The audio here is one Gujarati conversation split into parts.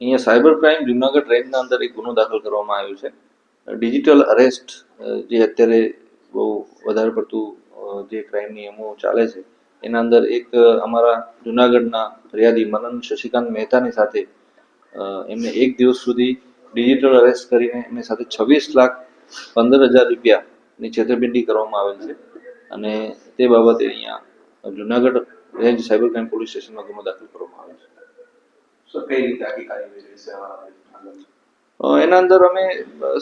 અહીંયા સાયબર ક્રાઇમ જુનાગઢ રેન્જના અંદર એક ગુનો દાખલ કરવામાં આવ્યો છે. ડિજિટલ અરેસ્ટ જે અત્યારે બહુ વધારે પડતું જે ક્રાઇમ નિયમો ચાલે છે, એના અંદર એક અમારા જુનાગઢના ફરિયાદી મનન શશિકાંત મહેતાની સાથે એમને એક દિવસ સુધી ડિજિટલ અરેસ્ટ કરીને એમની સાથે છવ્વીસ લાખ પંદર હજાર રૂપિયાની છેતરપિંડી કરવામાં આવેલ છે. અને તે બાબતે અહીંયા Junagadh range cyber crime police સ્ટેશનમાં ગુનો દાખલ કરવામાં સર કઈ રીતે આખી કાર્યવાહી રહેશે એના અંદર અમે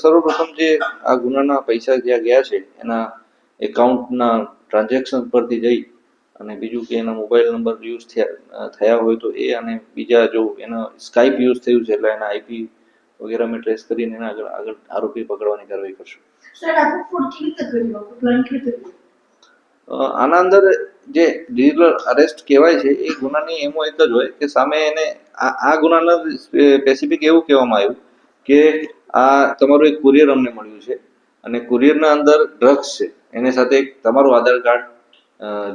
સર્વપ્રથમ જે આ ગુનાના પૈસા જ્યાં ગયા છે એના એકાઉન્ટના ટ્રાન્ઝેક્શન પરથી જઈ અને બીજું કે એના મોબાઈલ નંબર યુઝ થયા થયા હોય તો એ અને બીજા જો એના સ્કાઇપ યુઝ થયું છે એટલે એના આઈપી વગેરે અમે ટ્રેસ કરીને એના આગળ આગળ આરોપી પકડવાની કાર્યવાહી કરશું. આના અંદર જે ડિજિટલ અરેસ્ટ કહેવાય છે, એ ગુનાની એમો એક જ હોય કે સામે એને આ ગુનાના સ્પેસિફિક એવું કહેવામાં આવ્યું કે આ તમારું એક કુરિયર અમને મળ્યું છે અને કુરિયરના અંદર ડ્રગ્સ છે, એની સાથે તમારું આધાર કાર્ડ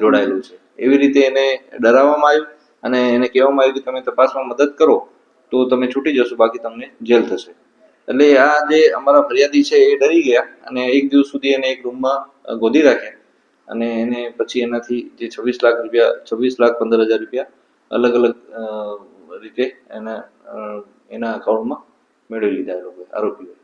જોડાયેલું છે. એવી રીતે એને ડરાવવામાં આવ્યું અને એને કહેવામાં આવ્યું કે તમે તપાસમાં મદદ કરો તો તમે છૂટી જશો, બાકી તમને જેલ થશે. એટલે આ જે અમારા ફરિયાદી છે એ ડરી ગયા અને એક દિવસ સુધી એને એક રૂમમાં ગોદી રાખ્યા. અને એને પછી એનાથી જે છવ્વીસ લાખ રૂપિયા, છવ્વીસ લાખ પંદર હજાર રૂપિયા અલગ અલગ રીતે એના એના અકાઉન્ટમાં મેળવી લીધા એ આરોપીઓએ.